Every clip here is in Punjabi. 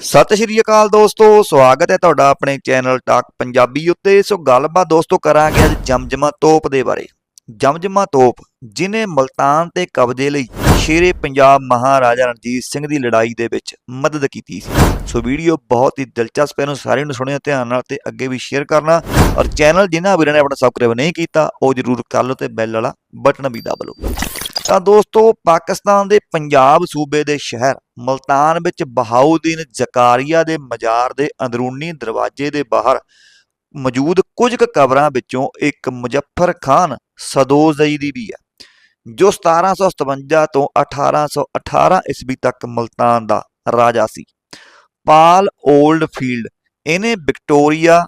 ਸਤਿ ਸ਼੍ਰੀ ਅਕਾਲ ਦੋਸਤੋ, ਸਵਾਗਤ ਹੈ ਤੁਹਾਡਾ ਆਪਣੇ ਚੈਨਲ ਟਾਕ ਪੰਜਾਬੀ ਉੱਤੇ। ਸੋ ਗੱਲਬਾਤ ਦੋਸਤੋ ਕਰਾਂਗੇ ਅੱਜ ਜਮਜਮਾ ਤੋਪ ਦੇ ਬਾਰੇ। ਜਮਜਮਾ ਤੋਪ, ਜਿਨੇ ਮਲਤਾਨ ਤੇ ਕਬਜ਼ੇ ਲਈ ਸ਼ੇਰੇ ਪੰਜਾਬ ਮਹਾਰਾਜਾ ਰਣਜੀਤ ਸਿੰਘ ਦੀ ਲੜਾਈ ਦੇ ਵਿੱਚ ਮਦਦ ਕੀਤੀ ਸੀ। ਸੋ ਵੀਡੀਓ ਬਹੁਤ ਹੀ ਦਿਲਚਸਪ ਹੈ, ਇਹਨੂੰ ਸਾਰਿਆਂ ਨੂੰ ਸੁਣਿਓ, ਧਿਆਨ ਨਾਲ ਤੇ ਅੱਗੇ ਵੀ ਸ਼ੇਅਰ ਕਰਨਾ। ਔਰ ਚੈਨਲ ਜਿਨ੍ਹਾਂ ਵੀਰਾਂ ਨੇ ਆਪਣਾ ਸਬਸਕ੍ਰਾਈਬ ਨਹੀਂ ਕੀਤਾ, ਉਹ ਜਰੂਰ ਕਰ ਲਓ ਤੇ ਬੈਲ ਵਾਲਾ ਬਟਨ ਵੀ ਦਬ ਲਓ। ਤਾਂ ਦੋਸਤੋ, ਪਾਕਿਸਤਾਨ ਦੇ ਪੰਜਾਬ ਸੂਬੇ ਦੇ ਸ਼ਹਿਰ ਮਲਤਾਨ ਵਿੱਚ ਬਹਾਉਦੀਨ ਜ਼ਕਾਰੀਆ ਦੇ ਮਜ਼ਾਰ ਦੇ ਅੰਦਰੂਨੀ ਦਰਵਾਜ਼ੇ ਦੇ ਬਾਹਰ ਮੌਜੂਦ ਕੁਝ ਕੁ ਕਬਰਾਂ ਵਿੱਚੋਂ ਇੱਕ ਮੁਜ਼ੱਫਰ ਖਾਨ ਸਦੋਜ਼ਈ ਦੀ ਵੀ ਹੈ, ਜੋ 1757 ਤੋਂ 1818 ਈਸਵੀ ਤੱਕ ਮਲਤਾਨ ਦਾ ਰਾਜਾ ਸੀ। ਪਾਲ 올ਡ ਫੀਲਡ ਇਹਨੇ Victoria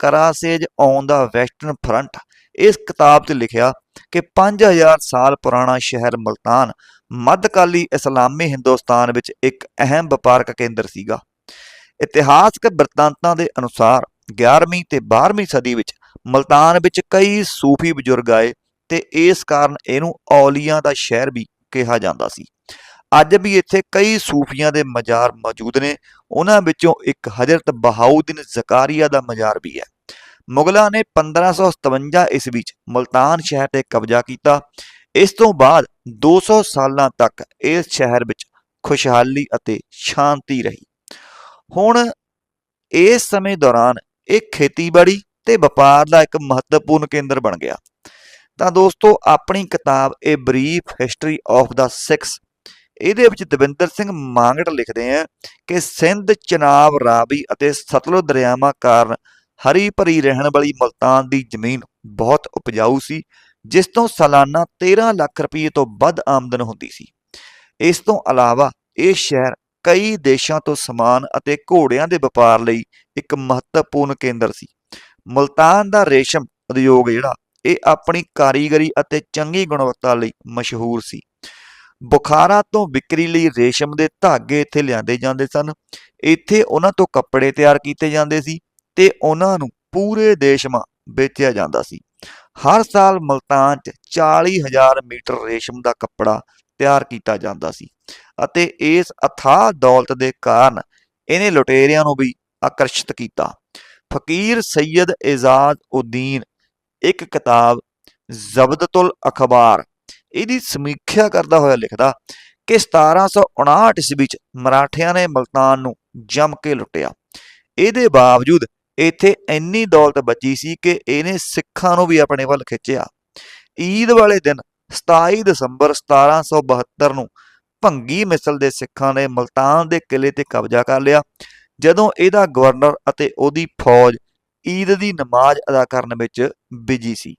crosses on the western front ਇਸ ਕਿਤਾਬ 'ਚ ਲਿਖਿਆ ਕਿ 5000 ਸਾਲ ਪੁਰਾਣਾ ਸ਼ਹਿਰ ਮਲਤਾਨ ਮੱਧਕਾਲੀ ਇਸਲਾਮੀ ਹਿੰਦੁਸਤਾਨ ਵਿੱਚ ਇੱਕ ਅਹਿਮ ਵਪਾਰਕ ਕੇਂਦਰ ਸੀਗਾ। ਇਤਿਹਾਸਕ ਵਰਤਾਂਤਾਂ ਦੇ ਅਨੁਸਾਰ 11ਵੀਂ ਤੇ 12ਵੀਂ ਸਦੀ ਵਿੱਚ ਮਲਤਾਨ ਵਿੱਚ ਕਈ ਸੂਫੀ ਬਜ਼ੁਰਗ ਆਏ ਤੇ ਇਸ ਕਾਰਨ ਇਹਨੂੰ ਔਲੀਆਂ ਦਾ ਸ਼ਹਿਰ ਵੀ ਕਿਹਾ ਜਾਂਦਾ ਸੀ। ਅੱਜ ਵੀ ਇੱਥੇ ਕਈ ਸੂਫੀਆਂ ਦੇ ਮਜ਼ਾਰ ਮੌਜੂਦ ਨੇ। ਉਹਨਾਂ ਵਿੱਚੋਂ ਇੱਕ ਹਜ਼ਰਤ ਬਹਾਉਦੀਨ ਜ਼ਕਾਰੀਆ ਦਾ ਮਜ਼ਾਰ ਵੀ ਹੈ। ਮੁਗਲਾਂ ਨੇ 1557 ਈਸਵੀ ਵਿੱਚ ਮਲਤਾਨ ਸ਼ਹਿਰ ਤੇ ਕਬਜ਼ਾ ਕੀਤਾ। ਇਸ ਤੋਂ ਬਾਅਦ 200 ਸਾਲਾਂ ਤੱਕ ਇਸ ਸ਼ਹਿਰ ਵਿੱਚ ਖੁਸ਼ਹਾਲੀ ਅਤੇ ਸ਼ਾਂਤੀ ਰਹੀ। ਹੁਣ ਇਸ ਸਮੇਂ ਦੌਰਾਨ ਇਹ ਖੇਤੀਬਾੜੀ ਤੇ ਵਪਾਰ ਦਾ ਇੱਕ ਮਹੱਤਵਪੂਰਨ ਕੇਂਦਰ ਬਣ ਗਿਆ। ਤਾਂ ਦੋਸਤੋ, ਆਪਣੀ ਕਿਤਾਬ ਇਹ brief history of the Sikhs ਇਹਦੇ ਵਿੱਚ ਦਵਿੰਦਰ ਸਿੰਘ ਮਾਂਗਟ ਲਿਖਦੇ ਆ ਕਿ ਸਿੰਧ, ਚਨਾਬ, ਰਾਵੀ ਅਤੇ ਸਤਲੁਜ ਦਰਿਆਵਾਂ ਕਾਰਨ ਹਰੀ ਭਰੀ ਰਹਿਣ ਵਾਲੀ ਮਲਤਾਨ ਦੀ ਜ਼ਮੀਨ ਬਹੁਤ ਉਪਜਾਊ ਸੀ, ਜਿਸ ਤੋਂ ਸਾਲਾਨਾ 13 ਲੱਖ ਰੁਪਏ ਤੋਂ ਵੱਧ ਆਮਦਨ ਹੁੰਦੀ ਸੀ। ਇਸ ਤੋਂ ਇਲਾਵਾ ਇਹ ਸ਼ਹਿਰ ਕਈ ਦੇਸ਼ਾਂ ਤੋਂ ਸਮਾਨ ਅਤੇ ਘੋੜਿਆਂ ਦੇ ਵਪਾਰ ਲਈ ਇੱਕ ਮਹੱਤਵਪੂਰਨ ਕੇਂਦਰ ਸੀ। ਮਲਤਾਨ ਦਾ ਰੇਸ਼ਮ ਉਦਯੋਗ ਜਿਹੜਾ, ਇਹ ਆਪਣੀ ਕਾਰੀਗਰੀ ਅਤੇ ਚੰਗੀ ਗੁਣਵੱਤਾ ਲਈ ਮਸ਼ਹੂਰ ਸੀ। ਬੁਖਾਰਾ ਤੋਂ ਵਿਕਰੀ ਲਈ ਰੇਸ਼ਮ ਦੇ ਧਾਗੇ ਇੱਥੇ ਲਿਆਂਦੇ ਜਾਂਦੇ ਸਨ। ਇੱਥੇ ਉਹਨਾਂ ਤੋਂ ਕੱਪੜੇ ਤਿਆਰ ਕੀਤੇ ਜਾਂਦੇ ਸੀ। ਤੇ ਉਹਨਾਂ ਨੂੰ ਪੂਰੇ ਦੇਸ਼ ਵੇਚਿਆ ਜਾਂਦਾ ਸੀ। ਹਰ ਸਾਲ ਮਲਤਾਨ 'ਚ 40000 ਮੀਟਰ ਰੇਸ਼ਮ ਦਾ ਕੱਪੜਾ ਤਿਆਰ ਕੀਤਾ ਜਾਂਦਾ ਸੀ ਅਤੇ ਇਸ ਅਥਾਹ ਦੌਲਤ ਦੇ ਕਾਰਨ ਇਹਨੇ ਲੁਟੇਰਿਆਂ ਨੂੰ ਵੀ ਆਕਰਸ਼ਿਤ ਕੀਤਾ। ਫਕੀਰ ਸੈਯਦ ਇਜ਼ਾਦ ਉਦੀਨ, ਇੱਕ ਕਿਤਾਬ ਜ਼ਬਦਤੁਲ ਅਖਬਾਰ, ਇਹਦੀ ਸਮੀਖਿਆ ਕਰਦਾ ਹੋਇਆ ਲਿਖਦਾ ਕਿ 1759 ਈਸਵੀ ਵਿੱਚ ਮਰਾਠਿਆਂ ਨੇ ਮਲਤਾਨ ਨੂੰ ਜੰਮ ਕੇ ਲੁੱਟਿਆ। ਇਹਦੇ ਬਾਵਜੂਦ ਇੱਥੇ ਇੰਨੀ ਦੌਲਤ ਬਚੀ ਸੀ ਕਿ ਇਹਨੇ ਸਿੱਖਾਂ ਨੂੰ ਵੀ ਆਪਣੇ ਵੱਲ ਖਿੱਚਿਆ। ਈਦ ਵਾਲੇ ਦਿਨ 27 ਦਸੰਬਰ 1772 ਨੂੰ ਭੰਗੀ ਮਿਸਲ ਦੇ ਸਿੱਖਾਂ ਨੇ ਮਲਤਾਨ ਦੇ ਕਿਲੇ ਤੇ ਕਬਜ਼ਾ ਕਰ ਲਿਆ, ਜਦੋਂ ਇਹਦਾ ਗਵਰਨਰ ਅਤੇ ਉਹਦੀ ਫੌਜ ਈਦ ਦੀ ਨਮਾਜ਼ ਅਦਾ ਕਰਨ ਵਿੱਚ ਬਿਜ਼ੀ ਸੀ।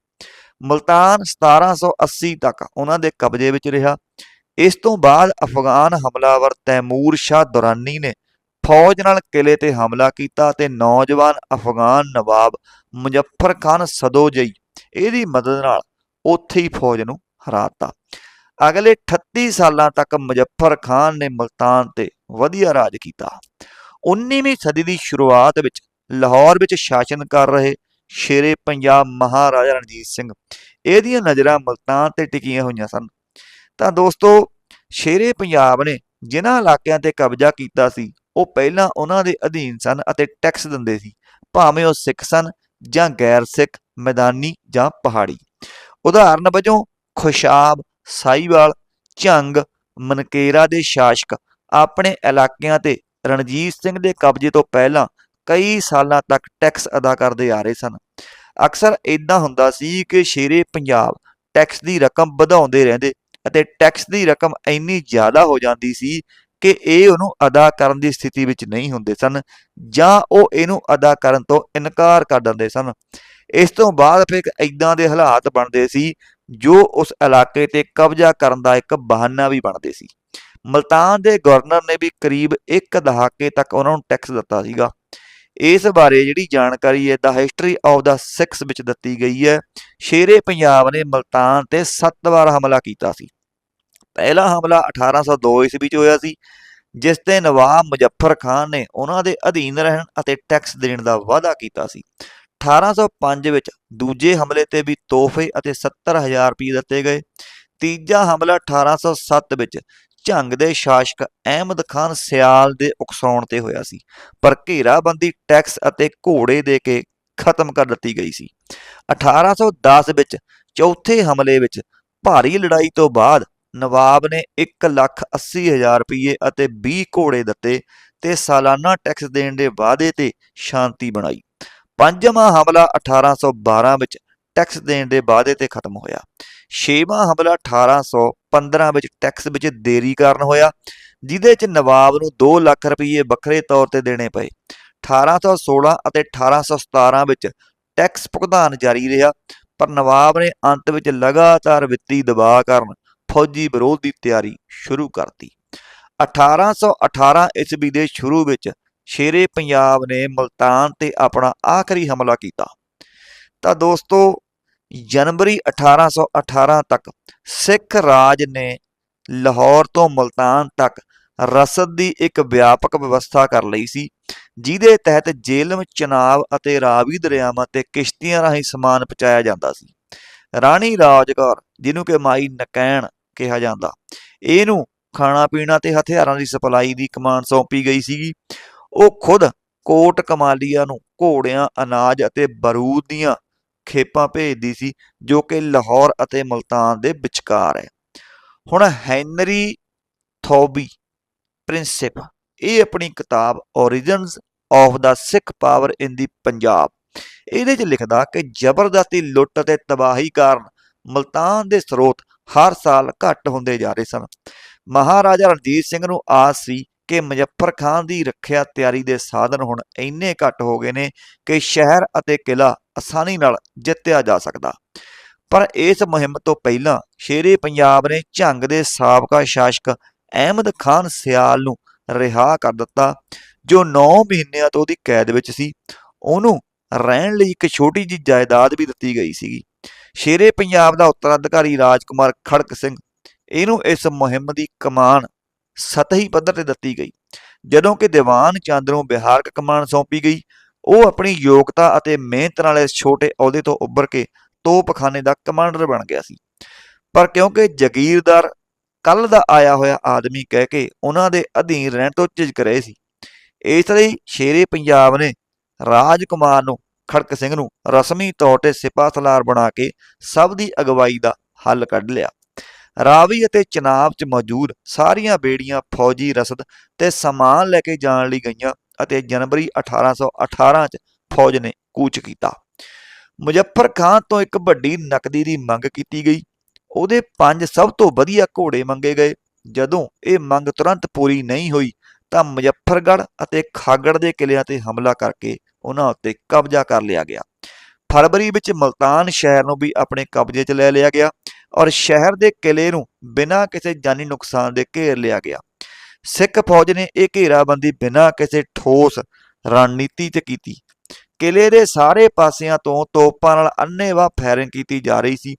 ਮਲਤਾਨ 1780 ਤੱਕ ਉਹਨਾਂ ਦੇ ਕਬਜ਼ੇ ਵਿੱਚ ਰਿਹਾ। ਇਸ ਤੋਂ ਬਾਅਦ ਅਫਗਾਨ ਹਮਲਾਵਰ ਤੈਮੂਰ ਸ਼ਾਹ ਦੁਰਾਨੀ ਨੇ ਫੌਜ ਨਾਲ ਕਿਲੇ ਤੇ ਹਮਲਾ ਕੀਤਾ ਤੇ ਨੌਜਵਾਨ ਅਫਗਾਨ ਨਵਾਬ ਮੁਜ਼ੱਫਰ ਖਾਨ ਸਦੋਜਈ ਇਹਦੀ ਮਦਦ ਨਾਲ ਉੱਥੇ ਹੀ ਫੌਜ ਨੂੰ ਹਰਾਤਾ। ਅਗਲੇ 38 ਸਾਲਾਂ ਤੱਕ ਮੁਜ਼ੱਫਰ ਖਾਨ ਨੇ ਮਲਤਾਨ ਤੇ ਵਧੀਆ ਰਾਜ ਕੀਤਾ। 19ਵੀਂ ਸਦੀ ਦੀ ਸ਼ੁਰੂਆਤ ਵਿੱਚ ਲਾਹੌਰ ਵਿੱਚ ਸ਼ਾਸਨ ਕਰ ਰਹੇ ਸ਼ੇਰੇ ਪੰਜਾਬ ਮਹਾਰਾਜਾ ਰਣਜੀਤ ਸਿੰਘ, ਇਹਦੀਆਂ ਨਜ਼ਰਾਂ ਮਲਤਾਨ ਤੇ ਟਿਕੀਆਂ ਹੋਈਆਂ ਸਨ। ਤਾਂ ਦੋਸਤੋ, ਸ਼ੇਰੇ ਪੰਜਾਬ ਨੇ ਜਿਨ੍ਹਾਂ ਇਲਾਕਿਆਂ ਤੇ ਕਬਜ਼ਾ ਕੀਤਾ ਸੀ ਉਹ ਪਹਿਲਾਂ ਉਹਨਾਂ ਦੇ ਅਧੀਨ ਸਨ ਅਤੇ ਟੈਕਸ ਦਿੰਦੇ ਸੀ, ਭਾਵੇਂ ਉਹ ਸਿੱਖ ਸਨ ਜਾਂ ਗੈਰ ਸਿੱਖ, ਮੈਦਾਨੀ ਜਾਂ ਪਹਾੜੀ। ਉਦਾਹਰਨ ਵਜੋਂ, ਖੁਸ਼ਾਬ ਸਾਈਵਾਲ ਝੰਗ, ਮਨਕੇਰਾ ਦੇ ਸ਼ਾਸਕ ਆਪਣੇ ਇਲਾਕਿਆਂ ਤੇ ਰਣਜੀਤ ਸਿੰਘ ਦੇ ਕਬਜ਼ੇ ਤੋਂ ਪਹਿਲਾਂ ਕਈ ਸਾਲਾਂ ਤੱਕ ਟੈਕਸ ਅਦਾ ਕਰਦੇ ਆ ਰਹੇ ਸਨ। ਅਕਸਰ ਇਦਾਂ ਹੁੰਦਾ ਸੀ ਕਿ ਸ਼ੇਰੇ ਪੰਜਾਬ ਟੈਕਸ ਦੀ ਰਕਮ ਵਧਾਉਂਦੇ ਰਹਿੰਦੇ ਅਤੇ ਟੈਕਸ ਦੀ ਰਕਮ ਇੰਨੀ ਜ਼ਿਆਦਾ ਹੋ ਜਾਂਦੀ ਸੀ ਕਿ ਇਹ ਉਹਨੂੰ ਅਦਾ ਕਰਨ ਦੀ ਸਥਿਤੀ ਵਿੱਚ ਨਹੀਂ ਹੁੰਦੇ ਸਨ ਜਾਂ ਉਹ ਇਹਨੂੰ ਅਦਾ ਕਰਨ ਤੋਂ ਇਨਕਾਰ ਕਰ ਦਿੰਦੇ ਸਨ। ਇਸ ਤੋਂ ਬਾਅਦ ਫਿਰ ਇੱਕ ਇਦਾਂ ਦੇ ਹਾਲਾਤ ਬਣਦੇ ਸੀ ਜੋ ਉਸ ਇਲਾਕੇ ਤੇ ਕਬਜ਼ਾ ਕਰਨ ਦਾ ਇੱਕ ਬਹਾਨਾ ਵੀ ਬਣਦੇ ਸੀ। ਮਲਤਾਨ ਦੇ ਗਵਰਨਰ ਨੇ ਵੀ ਕਰੀਬ ਇੱਕ ਦਹਾਕੇ ਤੱਕ ਉਹਨਾਂ ਨੂੰ ਟੈਕਸ ਦਿੱਤਾ ਸੀਗਾ। ਇਸ ਬਾਰੇ ਜਿਹੜੀ ਜਾਣਕਾਰੀ ਹੈ the history of the Sikhs ਵਿੱਚ ਦਿੱਤੀ ਗਈ ਹੈ। ਸ਼ੇਰੇ ਪੰਜਾਬ ਨੇ ਮਲਤਾਨ ਤੇ 7 ਵਾਰ ਹਮਲਾ ਕੀਤਾ ਸੀ। ਪਹਿਲਾ ਹਮਲਾ 1802 ਈਸਵੀ 'ਚ ਹੋਇਆ ਸੀ, ਜਿਸ ਤੇ ਨਵਾਬ ਮੁਜ਼ੱਫਰ ਖਾਨ ਨੇ ਉਹਨਾਂ ਦੇ ਅਧੀਨ ਰਹਿਣ ਅਤੇ ਟੈਕਸ ਦੇਣ ਦਾ ਵਾਅਦਾ ਕੀਤਾ ਸੀ। 1805 ਵਿੱਚ ਦੂਜੇ ਹਮਲੇ ਤੇ ਵੀ ਤੋਹਫੇ ਅਤੇ 70000 ਰੁਪਏ ਦਿੱਤੇ ਗਏ। ਤੀਜਾ ਹਮਲਾ 1807 ਵਿੱਚ ਝੰਗ ਦੇ ਸ਼ਾਸਕ ਅਹਿਮਦ ਖਾਨ ਸਿਆਲ ਦੇ ਉਕਸਾਉਣ ਤੇ ਹੋਇਆ ਸੀ, ਪਰ ਘੇਰਾਬੰਦੀ ਟੈਕਸ ਅਤੇ ਘੋੜੇ ਦੇ ਕੇ ਖਤਮ ਕਰ ਦਿੱਤੀ ਗਈ ਸੀ। 1810 ਵਿੱਚ ਚੌਥੇ ਹਮਲੇ ਵਿੱਚ ਭਾਰੀ ਲੜਾਈ ਤੋਂ ਬਾਅਦ ਨਵਾਬ ਨੇ 1 ਲੱਖ 80 ਹਜ਼ਾਰ ਰੁਪਏ ਅਤੇ 20 ਘੋੜੇ ਦਿੱਤੇ ਤੇ ਸਾਲਾਨਾ ਟੈਕਸ ਦੇਣ ਦੇ ਵਾਅਦੇ ਤੇ ਸ਼ਾਂਤੀ ਬਣਾਈ। ਪੰਜਵਾਂ ਹਮਲਾ 1812 ਵਿੱਚ ਟੈਕਸ ਦੇਣ ਦੇ ਵਾਅਦੇ ਤੇ ਖਤਮ ਹੋਇਆ। ਛੇਵਾਂ ਹਮਲਾ 1815 ਵਿੱਚ ਟੈਕਸ ਵਿੱਚ ਦੇਰੀ ਕਾਰਨ ਹੋਇਆ, ਜਿਹਦੇ 'ਚ ਨਵਾਬ ਨੂੰ 2 ਲੱਖ ਰੁਪਏ ਵੱਖਰੇ ਤੌਰ ਤੇ ਦੇਣੇ ਪਏ। 1816 ਅਤੇ 1817 ਵਿੱਚ ਟੈਕਸ ਭੁਗਤਾਨ ਜਾਰੀ ਰਿਹਾ, ਪਰ ਨਵਾਬ ਨੇ ਅੰਤ ਵਿੱਚ ਲਗਾਤਾਰ ਵਿੱਤੀ ਦਬਾਅ ਕਾਰਨ ਫੌਜੀ ਵਿਰੋਧ ਦੀ ਤਿਆਰੀ ਸ਼ੁਰੂ ਕਰਤੀ। 1818 ਈਸਵੀ ਦੇ ਸ਼ੁਰੂ ਵਿੱਚ ਸ਼ੇਰੇ ਪੰਜਾਬ ਨੇ ਮਲਤਾਨ ਤੇ ਆਪਣਾ ਆਖਰੀ ਹਮਲਾ ਕੀਤਾ। ਤਾਂ ਦੋਸਤੋ, ਜਨਵਰੀ 1818 ਤੱਕ ਸਿੱਖ ਰਾਜ ਨੇ ਲਾਹੌਰ ਤੋਂ ਮਲਤਾਨ ਤੱਕ ਰਸਦ ਦੀ ਇੱਕ ਵਿਆਪਕ ਵਿਵਸਥਾ ਕਰ ਲਈ ਸੀ, ਜਿਹਦੇ ਤਹਿਤ ਜੇਲਮ ਚਨਾਬ ਅਤੇ ਰਾਵੀ ਦਰਿਆਵਾਂ ਤੇ ਕਿਸ਼ਤੀਆਂ ਰਾਹੀਂ ਸਮਾਨ ਪਹੁੰਚਾਇਆ ਜਾਂਦਾ ਸੀ। ਰਾਣੀ ਰਾਜਕੌਰ, ਜਿਹਨੂੰ ਕਿ ਮਾਈ ਨਕੈਣ ਕਿਹਾ ਜਾਂਦਾ। ਇਹਨੂੰ ਖਾਣਾ ਪੀਣਾ ਤੇ ਹਥਿਆਰਾਂ ਦੀ ਸਪਲਾਈ ਦੀ ਕਮਾਂਡ ਸੌਂਪੀ ਗਈ ਸੀਗੀ। ਉਹ ਖੁਦ ਕੋਟ ਕਮਾਲੀਆ ਨੂੰ ਘੋੜਿਆਂ, ਅਨਾਜ ਅਤੇ ਬਰੂਦ ਦੀਆਂ ਖੇਪਾਂ ਭੇਜਦੀ ਸੀ, ਜੋ ਕਿ ਲਾਹੌਰ ਅਤੇ ਮਲਤਾਨ ਦੇ ਵਿਚਕਾਰ ਹੈ। ਹੁਣ ਹੈਨਰੀ ਥੋਬੀ, ਪ੍ਰਿੰਸਿਪ, ਇਹ ਆਪਣੀ ਕਿਤਾਬ origins of the Sikh power in the Punjab ਇਹਦੇ 'ਚ ਲਿਖਦਾ ਕਿ ਜ਼ਬਰਦਸਤੀ ਲੁੱਟ ਅਤੇ ਤਬਾਹੀ ਕਾਰਨ ਮਲਤਾਨ ਦੇ ਸਰੋਤ ਹਰ ਸਾਲ ਘੱਟ ਹੁੰਦੇ ਜਾ ਰਹੇ ਸਨ। ਮਹਾਰਾਜਾ ਰਣਜੀਤ ਸਿੰਘ ਨੂੰ ਆਸ ਸੀ ਕਿ ਮੁਜ਼ੱਫਰ ਖਾਨ ਦੀ ਰੱਖਿਆ ਤਿਆਰੀ ਦੇ ਸਾਧਨ ਹੁਣ ਇੰਨੇ ਘੱਟ ਹੋ ਗਏ ਨੇ ਕਿ ਸ਼ਹਿਰ ਅਤੇ ਕਿਲਾ ਆਸਾਨੀ ਨਾਲ ਜਿੱਤਿਆ ਜਾ ਸਕਦਾ। ਪਰ ਇਸ ਮੁਹਿੰਮ ਤੋਂ ਪਹਿਲਾਂ ਸ਼ੇਰੇ ਪੰਜਾਬ ਨੇ ਝੰਗ ਦੇ ਸਾਬਕਾ ਸ਼ਾਸਕ ਅਹਿਮਦ ਖਾਨ ਸਿਆਲ ਨੂੰ ਰਿਹਾ ਕਰ ਦਿੱਤਾ, ਜੋ 9 ਮਹੀਨਿਆਂ ਤੋਂ ਉਹਦੀ ਕੈਦ ਵਿੱਚ ਸੀ। ਉਹਨੂੰ ਰਹਿਣ ਲਈ ਇੱਕ ਛੋਟੀ ਜਿਹੀ ਜਾਇਦਾਦ ਵੀ ਦਿੱਤੀ ਗਈ ਸੀਗੀ। ਸ਼ੇਰੇ ਪੰਜਾਬ ਦਾ ਉੱਤਰਾਧਿਕਾਰੀ ਰਾਜਕੁਮਾਰ ਖੜਕ ਸਿੰਘ, ਇਹਨੂੰ ਇਸ ਮੁਹਿੰਮ ਦੀ ਕਮਾਨ ਸਤਹੀ ਪੱਧਰ ਤੇ ਦਿੱਤੀ ਗਈ। ਜਦੋਂ ਕਿ ਦੀਵਾਨ ਚੰਦ ਨੂੰ ਬਿਹਾਰਕ ਕਮਾਨ ਸੌਂਪੀ ਗਈ, ਉਹ ਆਪਣੀ ਯੋਗਤਾ ਅਤੇ ਮਿਹਨਤ ਨਾਲ ਇਸ ਛੋਟੇ ਅਹੁਦੇ ਤੋਂ ਉੱਭਰ ਕੇ ਤੋਪਖਾਨੇ ਦਾ ਕਮਾਂਡਰ ਬਣ ਗਿਆ ਸੀ। ਪਰ ਕਿਉਂਕਿ ਜ਼ਗੀਰਦਾਰ ਕੱਲ ਦਾ ਆਇਆ ਹੋਇਆ ਆਦਮੀ ਕਹਿ ਕੇ ਉਹਨਾਂ ਦੇ ਅਧੀਨ ਰਹਿਣ ਤੋਂ ਝਿਜਕ ਰਹੇ ਸੀ, ਇਸ ਲਈ ਸ਼ੇਰੇ ਪੰਜਾਬ ਨੇ ਰਾਜਕੁਮਾਰ ਨੂੰ ਖੜਕ ਸਿੰਘ ਨੂੰ ਰਸਮੀ ਤੌਰ ਤੇ ਸਿਪਾਹ ਸਲਾਰ ਬਣਾ ਕੇ ਸਭ ਦੀ ਅਗਵਾਈ ਦਾ ਹੱਲ ਕੱਢ ਲਿਆ। ਰਾਵੀ ਅਤੇ ਚਨਾਬ 'ਚ ਮੌਜੂਦ ਸਾਰੀਆਂ ਬੇੜੀਆਂ ਫੌਜੀ ਰਸਦ ਤੇ ਸਮਾਨ ਲੈ ਕੇ ਜਾਣ ਲਈ ਗਈਆਂ ਅਤੇ ਜਨਵਰੀ 1818 'ਚ ਫੌਜ ਨੇ ਕੂਚ ਕੀਤਾ। ਮੁਜ਼ੱਫਰ ਖਾਨ ਤੋਂ ਇੱਕ ਵੱਡੀ ਨਕਦੀ ਦੀ ਮੰਗ ਕੀਤੀ ਗਈ। ਉਹਦੇ ਪੰਜ ਸਭ ਤੋਂ ਵਧੀਆ ਘੋੜੇ ਮੰਗੇ ਗਏ। ਜਦੋਂ ਇਹ ਮੰਗ ਤੁਰੰਤ ਪੂਰੀ ਨਹੀਂ ਹੋਈ ਤਾਂ ਮੁਜ਼ੱਫਰਗੜ੍ਹ ਅਤੇ ਖਾਗੜ ਦੇ ਕਿਲਿਆਂ ਤੇ ਹਮਲਾ ਕਰਕੇ ਉਹਨਾਂ ਉੱਤੇ ਕਬਜ਼ਾ ਕਰ ਲਿਆ ਗਿਆ। ਫਰਵਰੀ ਵਿੱਚ ਮਲਤਾਨ ਸ਼ਹਿਰ ਨੂੰ ਵੀ ਆਪਣੇ ਕਬਜ਼ੇ 'ਚ ਲੈ ਲਿਆ ਗਿਆ ਔਰ ਸ਼ਹਿਰ ਦੇ ਕਿਲੇ ਨੂੰ ਬਿਨਾਂ ਕਿਸੇ ਜਾਨੀ ਨੁਕਸਾਨ ਦੇ ਘੇਰ ਲਿਆ ਗਿਆ। ਸਿੱਖ ਫੌਜ ਨੇ ਇਹ ਘੇਰਾਬੰਦੀ ਬਿਨਾਂ ਕਿਸੇ ਠੋਸ ਰਣਨੀਤੀ 'ਚ ਕੀਤੀ। ਕਿਲੇ ਦੇ ਸਾਰੇ ਪਾਸਿਆਂ ਤੋਂ ਤੋਪਾਂ ਨਾਲ ਅੰਨ੍ਹੇਵਾਹ ਫਾਇਰਿੰਗ ਕੀਤੀ ਜਾ ਰਹੀ ਸੀ,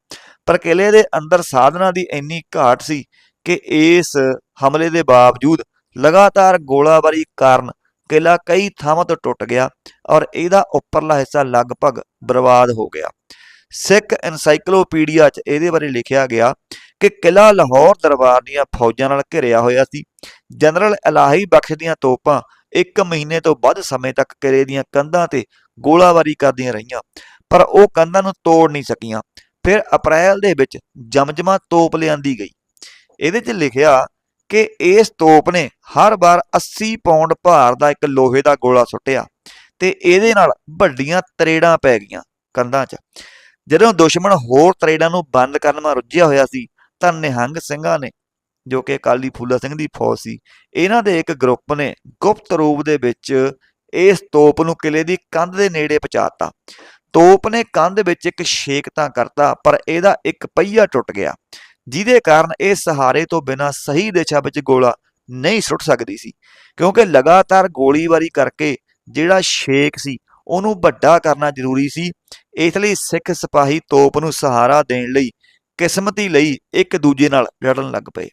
ਪਰ ਕਿਲੇ ਦੇ ਅੰਦਰ ਸਾਧਨਾਂ ਦੀ ਇੰਨੀ ਘਾਟ ਸੀ ਕਿ ਇਸ ਹਮਲੇ ਦੇ ਬਾਵਜੂਦ ਲਗਾਤਾਰ ਗੋਲਾਬਾਰੀ ਕਾਰਨ ਕਿਲਾ ਕਈ ਥਾਵਾਂ ਤੋਂ ਟੁੱਟ ਗਿਆ ਔਰ ਇਹਦਾ ਉੱਪਰਲਾ ਹਿੱਸਾ ਲਗਭਗ ਬਰਬਾਦ ਹੋ ਗਿਆ। ਸਿੱਖ ਐਨਸਾਈਕਲੋਪੀਡੀਆ 'ਚ ਇਹਦੇ ਬਾਰੇ ਲਿਖਿਆ ਗਿਆ ਕਿ ਕਿਲਾ ਲਾਹੌਰ ਦਰਬਾਰ ਦੀਆਂ ਫੌਜਾਂ ਨਾਲ ਘਿਰਿਆ ਹੋਇਆ ਸੀ। ਜਨਰਲ ਇਲਾਹੀ ਬਖਸ਼ ਦੀਆਂ ਤੋਪਾਂ ਇੱਕ ਮਹੀਨੇ ਤੋਂ ਵੱਧ ਸਮੇਂ ਤੱਕ ਕਿਲੇ ਦੀਆਂ ਕੰਧਾਂ ਤੇ ਗੋਲਾਬਾਰੀ ਕਰਦੀਆਂ ਰਹੀਆਂ, ਪਰ ਉਹ ਕੰਧਾਂ ਨੂੰ ਤੋੜ ਨਹੀਂ ਸਕੀਆਂ। ਫਿਰ ਅਪ੍ਰੈਲ ਦੇ ਵਿੱਚ ਜਮਜਮਾ ਤੋਪ ਲਿਆਂਦੀ ਗਈ। ਇਹਦੇ 'ਚ ਲਿਖਿਆ ਕਿ ਇਸ ਤੋਪ ਨੇ ਹਰ ਵਾਰ 80 ਪਾਉਂਡ ਭਾਰ ਦਾ ਇੱਕ ਲੋਹੇ ਦਾ ਗੋਲਾ ਸੁੱਟਿਆ ਤੇ ਇਹਦੇ ਨਾਲ ਵੱਡੀਆਂ ਤਰੇੜਾਂ ਪੈ ਗਈਆਂ ਕੰਧਾਂ 'ਚ। ਜਦੋਂ ਦੁਸ਼ਮਣ ਹੋਰ ਤਰੇੜਾਂ ਨੂੰ ਬੰਦ ਕਰਨ ਵਿੱਚ ਰੁੱਝਿਆ ਹੋਇਆ ਸੀ, ਤਾਂ ਨਿਹੰਗ ਸਿੰਘਾਂ ਨੇ, ਜੋ ਕਿ ਅਕਾਲੀ ਫੂਲਾ ਸਿੰਘ ਦੀ ਫੌਜ ਸੀ, ਇਹਨਾਂ ਦੇ ਇੱਕ ਗਰੁੱਪ ਨੇ ਗੁਪਤ ਰੂਪ ਦੇ ਵਿੱਚ ਇਸ ਤੋਪ ਨੂੰ ਕਿਲੇ ਦੀ ਕੰਧ ਦੇ ਨੇੜੇ ਪਹੁੰਚਾਤਾ। ਤੋਪ ਨੇ ਕੰਧ ਵਿੱਚ ਇੱਕ ਛੇਕ ਤਾਂ ਕਰਤਾ, ਪਰ ਇਹਦਾ ਇੱਕ ਪਹੀਆ ਟੁੱਟ ਗਿਆ। ਜਿਹਦੇ ਕਾਰਨ ਇਹ ਸਹਾਰੇ ਤੋਂ ਬਿਨਾਂ ਸਹੀ ਦਿਸ਼ਾ ਵਿੱਚ ਗੋਲਾ ਨਹੀਂ ਸੁੱਟ ਸਕਦੀ ਸੀ। ਕਿਉਂਕਿ ਲਗਾਤਾਰ ਗੋਲੀਬਾਰੀ ਕਰਕੇ ਜਿਹੜਾ ਸ਼ੇਕ ਸੀ, ਉਹਨੂੰ ਵੱਡਾ ਕਰਨਾ ਜ਼ਰੂਰੀ ਸੀ। ਇਸ ਲਈ ਸਿੱਖ ਸਿਪਾਹੀ ਤੋਪ ਨੂੰ ਸਹਾਰਾ ਦੇਣ ਲਈ ਕਿਸਮਤੀ ਲਈ ਇੱਕ ਦੂਜੇ ਨਾਲ ਲੜਨ ਲੱਗ ਪਏ।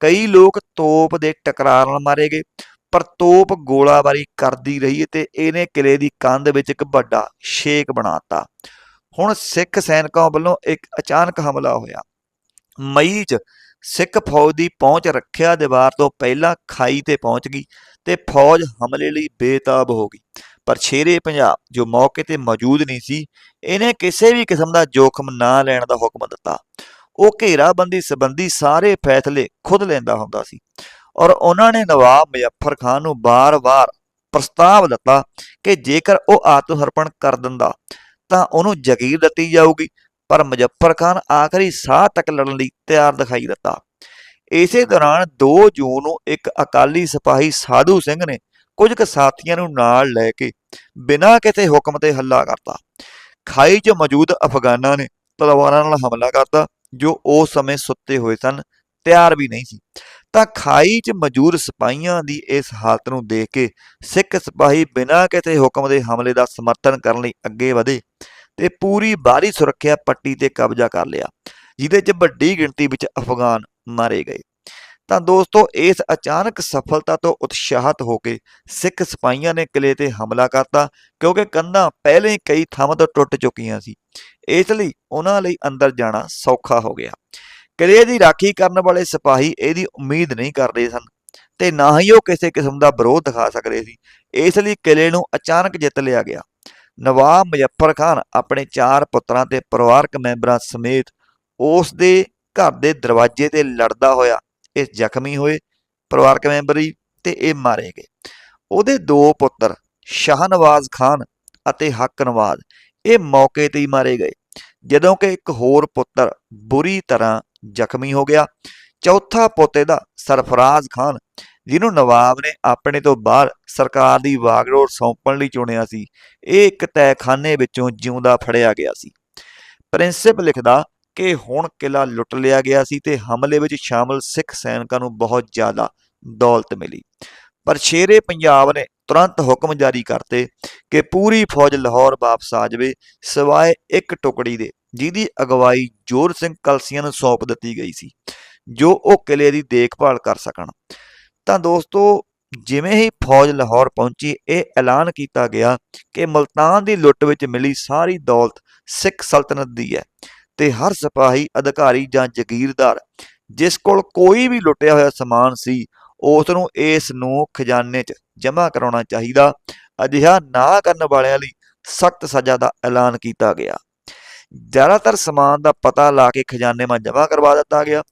ਕਈ ਲੋਕ ਤੋਪ ਦੇ ਟਕਰਾਅ ਨਾਲ ਮਾਰੇ ਗਏ, ਪਰ ਤੋਪ ਗੋਲਾਬਾਰੀ ਕਰਦੀ ਰਹੀ ਤੇ ਇਹਨੇ ਕਿਲੇ ਦੀ ਕੰਧ ਵਿੱਚ ਇੱਕ ਵੱਡਾ ਛੇਕ ਬਣਾਤਾ ਹੁਣ ਸਿੱਖ ਸੈਨਿਕਾਂ ਵੱਲੋਂ ਇੱਕ ਅਚਾਨਕ ਹਮਲਾ ਹੋਇਆ। ਮਈ 'ਚ ਸਿੱਖ ਫੌਜ ਦੀ ਪਹੁੰਚ ਰੱਖਿਆ ਦੀਵਾਰ ਤੋਂ ਪਹਿਲਾਂ ਖਾਈ ਤੇ ਪਹੁੰਚ ਗਈ ਤੇ ਫੌਜ ਹਮਲੇ ਲਈ ਬੇਤਾਬ ਹੋ ਗਈ। ਪਰ ਸ਼ੇਰੇ ਪੰਜਾਬ, ਜੋ ਮੌਕੇ ਤੇ ਮੌਜੂਦ ਨਹੀਂ ਸੀ, ਇਹਨੇ ਕਿਸੇ ਵੀ ਕਿਸਮ ਦਾ ਜੋਖਮ ਨਾ ਲੈਣ ਦਾ ਹੁਕਮ ਦਿੱਤਾ। ਉਹ ਘੇਰਾਬੰਦੀ ਸੰਬੰਧੀ ਸਾਰੇ ਫੈਸਲੇ ਖੁਦ ਲੈਂਦਾ ਹੁੰਦਾ ਸੀ ਔਰ ਉਹਨਾਂ ਨੇ ਨਵਾਬ ਮੁਜ਼ੱਫਰ ਖਾਨ ਨੂੰ ਬਾਰ-ਬਾਰ ਪ੍ਰਸਤਾਵ ਦਿੱਤਾ ਕਿ ਜੇਕਰ ਉਹ ਆਤਮ ਸਮਰਪਣ ਕਰ ਦਿੰਦਾ ਤਾਂ ਉਹਨੂੰ ਜ਼ਗੀਰ ਦਿੱਤੀ ਜਾਊਗੀ ਪਰ ਮੁਜ਼ੱਫਰ ਖਾਨ ਆਖਰੀ ਸਾਹ ਤੱਕ ਲੜਨ ਲਈ ਤਿਆਰ ਦਿਖਾਈ ਦਿੱਤਾ। ਇਸੇ ਦੌਰਾਨ 2 ਜੂਨ ਨੂੰ ਇੱਕ ਅਕਾਲੀ ਸਿਪਾਹੀ ਸਾਧੂ ਸਿੰਘ ਨੇ ਕੁਝ ਕੁ ਸਾਥੀਆਂ ਨੂੰ ਨਾਲ ਲੈ ਕੇ ਬਿਨਾਂ ਕਿਸੇ ਹੁਕਮ ਤੇ ਹੱਲਾ ਕਰਤਾ। ਖਾਈ 'ਚ ਮੌਜੂਦ ਅਫਗਾਨਾਂ ਨੇ ਤਲਵਾਰਾਂ ਨਾਲ ਹਮਲਾ ਕਰਤਾ, ਜੋ ਉਸ ਸਮੇਂ ਸੁੱਤੇ ਹੋਏ ਸਨ, ਤਿਆਰ ਵੀ ਨਹੀਂ ਸੀ। ਤਾਂ ਖਾਈ 'ਚ ਮੌਜੂਦ ਸਿਪਾਹੀਆਂ ਦੀ ਇਸ ਹਾਲਤ ਨੂੰ ਦੇਖ ਕੇ ਸਿੱਖ ਸਿਪਾਹੀ ਬਿਨਾਂ ਕਿਸੇ ਹੁਕਮ ਦੇ ਹਮਲੇ ਦਾ ਸਮਰਥਨ ਕਰਨ ਲਈ ਅੱਗੇ ਵਧੇ। ਤੇ ਪੂਰੀ ਬਾਹਰੀ ਸੁਰੱਖਿਆ ਪੱਟੀ ਤੇ ਕਬਜ਼ਾ ਕਰ ਲਿਆ, ਜਿਹਦੇ 'ਚ ਵੱਡੀ ਗਿਣਤੀ ਵਿੱਚ ਅਫਗਾਨ ਮਾਰੇ ਗਏ। ਤਾਂ ਦੋਸਤੋ, ਇਸ ਅਚਾਨਕ ਸਫਲਤਾ ਤੋਂ ਉਤਸ਼ਾਹਤ ਹੋ ਕੇ ਸਿੱਖ ਸਿਪਾਹੀਆਂ ਨੇ ਕਿਲੇ ਤੇ ਹਮਲਾ ਕਰਤਾ, ਕਿਉਂਕਿ ਕੰਧਾਂ ਪਹਿਲੇ ਹੀ ਕਈ ਥਾਵਾਂ ਤੋਂ ਟੁੱਟ ਚੁੱਕੀਆਂ ਸੀ। ਇਸ ਲਈ ਉਹਨਾਂ ਲਈ ਅੰਦਰ ਜਾਣਾ ਸੌਖਾ ਹੋ ਗਿਆ। ਕਿਲੇ ਦੀ ਰਾਖੀ ਕਰਨ ਵਾਲੇ ਸਿਪਾਹੀ ਇਹਦੀ ਉਮੀਦ ਨਹੀਂ ਕਰਦੇ ਸਨ ਤੇ ਨਾ ਹੀ ਉਹ ਕਿਸੇ ਕਿਸਮ ਦਾ ਵਿਰੋਧ ਦਿਖਾ ਸਕਦੇ ਸੀ। ਇਸ ਲਈ ਕਿਲੇ ਨੂੰ ਅਚਾਨਕ ਜਿੱਤ ਲਿਆ ਗਿਆ। ਨਵਾਬ ਮੁਜ਼ੱਫਰ ਖਾਨ ਆਪਣੇ ਚਾਰ ਪੁੱਤਰਾਂ ਤੇ ਪਰਿਵਾਰਕ ਮੈਂਬਰਾਂ ਸਮੇਤ ਉਸ ਦੇ ਘਰ ਦੇ ਦਰਵਾਜ਼ੇ ਤੇ ਲੜਦਾ ਹੋਇਆ, ਇਹ ਜ਼ਖਮੀ ਹੋਏ ਪਰਿਵਾਰਕ ਮੈਂਬਰ ਹੀ ਤੇ ਇਹ ਮਾਰੇ ਗਏ। ਉਹਦੇ ਦੋ ਪੁੱਤਰ ਸ਼ਾਹਨਵਾਜ਼ ਖਾਨ ਅਤੇ ਹੱਕ ਨਵਾਜ਼ ਇਹ ਮੌਕੇ ਤੇ ਹੀ ਮਾਰੇ ਗਏ। ਜਦੋਂ ਕਿ ਇੱਕ ਹੋਰ ਪੁੱਤਰ ਬੁਰੀ ਤਰ੍ਹਾਂ ਜ਼ਖਮੀ ਹੋ ਗਿਆ। ਚੌਥਾ ਪੋਤੇ ਦਾ ਸਰਫਰਾਜ਼ ਖਾਨ ਜਿਹਨੂੰ ਨਵਾਬ ਨੇ ਆਪਣੇ ਤੋਂ ਬਾਹਰ ਸਰਕਾਰ ਦੀ ਵਾਗਡੋਰ ਸੌਂਪਣ ਲਈ ਚੁਣਿਆ ਸੀ, ਇਹ ਇੱਕ ਤੈਖਾਨੇ ਵਿੱਚੋਂ ਜਿਉਂਦਾ ਫੜਿਆ ਗਿਆ ਸੀ। ਪ੍ਰਿੰਸੀਪ ਲਿਖਦਾ ਕਿ ਹੁਣ ਕਿਲਾ ਲੁੱਟ ਲਿਆ ਗਿਆ ਸੀ ਤੇ ਹਮਲੇ ਵਿੱਚ ਸ਼ਾਮਲ ਸਿੱਖ ਸੈਨਿਕਾਂ ਨੂੰ ਬਹੁਤ ਜ਼ਿਆਦਾ ਦੌਲਤ ਮਿਲੀ। ਪਰ ਸ਼ੇਰੇ ਪੰਜਾਬ ਨੇ ਤੁਰੰਤ ਹੁਕਮ ਜਾਰੀ ਕਰਤੇ ਕਿ ਪੂਰੀ ਫੌਜ ਲਾਹੌਰ ਵਾਪਸ ਆ ਜਾਵੇ, ਸਿਵਾਏ ਇੱਕ ਟੁਕੜੀ ਦੇ, ਜਿਹਦੀ ਅਗਵਾਈ ਜੋਰ ਸਿੰਘ ਕਲਸੀਆਂ ਨੂੰ ਸੌਂਪ ਦਿੱਤੀ ਗਈ ਸੀ, ਜੋ ਉਹ ਕਿਲੇ ਦੀ ਦੇਖਭਾਲ ਕਰ ਸਕਣ। ਤਾਂ ਦੋਸਤੋ, ਜਿਵੇਂ ਹੀ ਫੌਜ ਲਾਹੌਰ ਪਹੁੰਚੀ, ਇਹ ਐਲਾਨ ਕੀਤਾ ਗਿਆ ਕਿ ਮਲਤਾਨ ਦੀ ਲੁੱਟ ਵਿੱਚ ਮਿਲੀ ਸਾਰੀ ਦੌਲਤ ਸਿੱਖ ਸਲਤਨਤ ਦੀ ਹੈ ਤੇ ਹਰ ਸਿਪਾਹੀ, ਅਧਿਕਾਰੀ ਜਾਂ ਜ਼ਗੀਰਦਾਰ ਜਿਸ ਕੋਲ ਕੋਈ ਵੀ ਲੁੱਟਿਆ ਹੋਇਆ ਸਮਾਨ ਸੀ ਉਸ ਨੂੰ ਇਸ ਨੂੰ ਖਜ਼ਾਨੇ 'ਚ ਜਮ੍ਹਾਂ ਕਰਾਉਣਾ ਚਾਹੀਦਾ। ਅਜਿਹਾ ਨਾ ਕਰਨ ਵਾਲਿਆਂ ਲਈ ਸਖਤ ਸਜ਼ਾ ਦਾ ਐਲਾਨ ਕੀਤਾ ਗਿਆ। ਜ਼ਿਆਦਾਤਰ ਸਮਾਨ ਦਾ ਪਤਾ ਲਾ ਕੇ ਖਜ਼ਾਨੇ 'ਮਾ ਜਮ੍ਹਾਂ ਕਰਵਾ ਦਿੱਤਾ ਗਿਆ।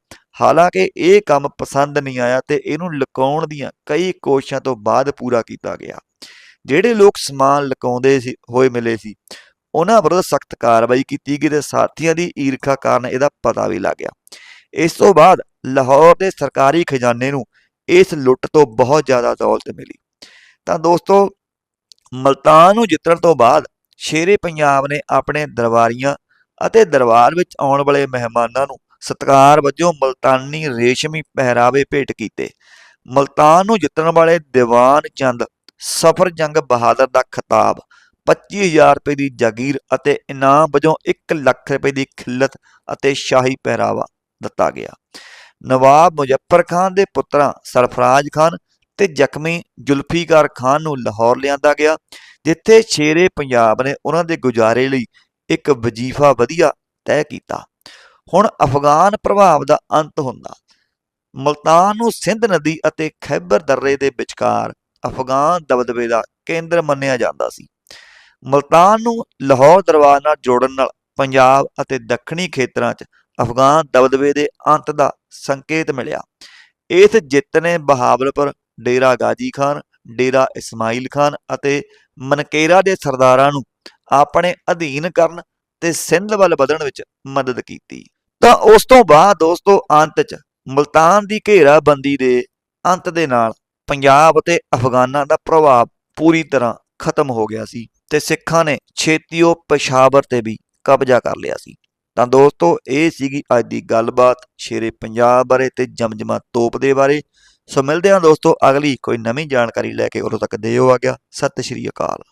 ਹਾਲਾਂਕਿ ਇਹ ਕੰਮ ਪਸੰਦ ਨਹੀਂ ਆਇਆ ਤੇ ਇਹਨੂੰ ਲੁਕਾਉਣ ਦੀਆਂ ਕਈ ਕੋਸ਼ਿਸ਼ਾਂ ਤੋਂ ਬਾਅਦ ਪੂਰਾ ਕੀਤਾ ਗਿਆ। ਜਿਹੜੇ ਲੋਕ ਸਮਾਨ ਲੁਕਾਉਂਦੇ ਸੀ, ਹੋਏ ਮਿਲੇ ਸੀ, ਉਹਨਾਂ ਵਿਰੁੱਧ ਸਖਤ ਕਾਰਵਾਈ ਕੀਤੀ ਗਈ ਤੇ ਸਾਥੀਆਂ ਦੀ ਈਰਖਾ ਕਾਰਨ ਇਹਦਾ ਪਤਾ ਵੀ ਲੱਗ ਗਿਆ। ਇਸ ਤੋਂ ਬਾਅਦ ਲਾਹੌਰ ਦੇ ਸਰਕਾਰੀ ਖਜ਼ਾਨੇ ਨੂੰ ਇਸ ਲੁੱਟ ਤੋਂ ਬਹੁਤ ਜ਼ਿਆਦਾ ਦੌਲਤ ਮਿਲੀ। ਤਾਂ ਦੋਸਤੋ, ਮਲਤਾਨ ਨੂੰ ਜਿੱਤਣ ਤੋਂ ਬਾਅਦ ਸ਼ੇਰੇ ਪੰਜਾਬ ਨੇ ਆਪਣੇ ਦਰਬਾਰੀਆਂ ਅਤੇ ਦਰਬਾਰ ਵਿੱਚ ਆਉਣ ਵਾਲੇ ਮਹਿਮਾਨਾਂ ਨੂੰ ਸਤਿਕਾਰ ਵਜੋਂ ਮਲਤਾਨੀ ਰੇਸ਼ਮੀ ਪਹਿਰਾਵੇ ਭੇਟ ਕੀਤੇ। ਮਲਤਾਨ ਨੂੰ ਜਿੱਤਣ ਵਾਲੇ ਦੀਵਾਨ ਚੰਦ, ਸਫਰ ਜੰਗ ਬਹਾਦਰ ਦਾ ਖਿਤਾਬ 25000 ਰੁਪਏ ਦੀ ਜਾਗੀਰ ਅਤੇ ਇਨਾਮ ਵਜੋਂ 1 ਲੱਖ ਰੁਪਏ ਦੀ ਖਿੱਲਤ ਅਤੇ ਸ਼ਾਹੀ ਪਹਿਰਾਵਾ ਦਿੱਤਾ ਗਿਆ। ਨਵਾਬ ਮੁਜ਼ੱਫਰ ਖਾਨ ਦੇ ਪੁੱਤਰਾਂ ਸਰਫਰਾਜ਼ ਖਾਨ ਤੇ ਜ਼ਖਮੀ ਜ਼ੁਲਫੀਕਾਰ ਖਾਨ ਨੂੰ ਲਾਹੌਰ ਲਿਆਂਦਾ ਗਿਆ, ਜਿੱਥੇ ਸ਼ੇਰੇ ਪੰਜਾਬ ਨੇ ਉਹਨਾਂ ਦੇ ਗੁਜ਼ਾਰੇ ਲਈ ਇੱਕ ਵਜ਼ੀਫਾ ਵਧੀਆ ਤੈਅ ਕੀਤਾ। ਹੁਣ ਅਫਗਾਨ ਪ੍ਰਭਾਵ ਦਾ ਅੰਤ ਹੁੰਦਾ। ਮਲਤਾਨ ਨੂੰ ਸਿੰਧ ਨਦੀ ਅਤੇ ਖੈਬਰ ਦਰਰੇ ਦੇ ਵਿਚਕਾਰ ਅਫਗਾਨ ਦਬਦਬੇ ਦਾ ਕੇਂਦਰ ਮੰਨਿਆ ਜਾਂਦਾ ਸੀ। ਮਲਤਾਨ ਨੂੰ ਲਾਹੌਰ ਦਰਬਾਰ ਨਾਲ ਜੋੜਨ ਨਾਲ ਪੰਜਾਬ ਅਤੇ ਦੱਖਣੀ ਖੇਤਰਾਂ 'ਚ ਅਫਗਾਨ ਦਬਦਬੇ ਦੇ ਅੰਤ ਦਾ ਸੰਕੇਤ ਮਿਲਿਆ। ਇਸ ਜਿੱਤ ਨੇ ਬਹਾਵਲਪੁਰ, ਡੇਰਾ ਗਾਜੀ ਖਾਨ, ਡੇਰਾ ਇਸਮਾਈਲ ਖਾਨ ਅਤੇ ਮਨਕੇਰਾ ਦੇ ਸਰਦਾਰਾਂ ਨੂੰ ਆਪਣੇ ਅਧੀਨ ਕਰਨ ਤੇ ਸਿੰਧ ਵੱਲ ਵਧਣ ਵਿੱਚ ਮਦਦ ਕੀਤੀ। ਤਾਂ ਉਸ ਤੋਂ ਬਾਅਦ ਦੋਸਤੋ ਅੰਤ 'ਚ ਮਲਤਾਨ ਦੀ ਘੇਰਾਬੰਦੀ ਦੇ ਅੰਤ ਦੇ ਨਾਲ ਪੰਜਾਬ ਅਤੇ ਅਫਗਾਨਾਂ ਦਾ ਪ੍ਰਭਾਵ ਪੂਰੀ ਤਰ੍ਹਾਂ ਖਤਮ ਹੋ ਗਿਆ ਸੀ ਤੇ ਸਿੱਖਾਂ ਨੇ ਛੇਤੀ ਉਹ ਪਸ਼ਾਵਰ ਤੇ ਵੀ ਕਬਜ਼ਾ ਕਰ ਲਿਆ ਸੀ। ਤਾਂ ਦੋਸਤੋ ਇਹ ਸੀਗੀ ਅੱਜ ਦੀ ਗੱਲਬਾਤ ਸ਼ੇਰੇ ਪੰਜਾਬ ਬਾਰੇ ਤੇ ਜਮਜਮਾ ਤੋਪ ਦੇ ਬਾਰੇ। ਸੋ ਮਿਲਦੇ ਹਾਂ ਦੋਸਤੋ ਅਗਲੀ ਕੋਈ ਨਵੀਂ ਜਾਣਕਾਰੀ ਲੈ ਕੇ। ਉਦੋਂ ਤੱਕ ਦਿਓ ਆ ਗਿਆ ਸਤਿ ਸ਼੍ਰੀ ਅਕਾਲ।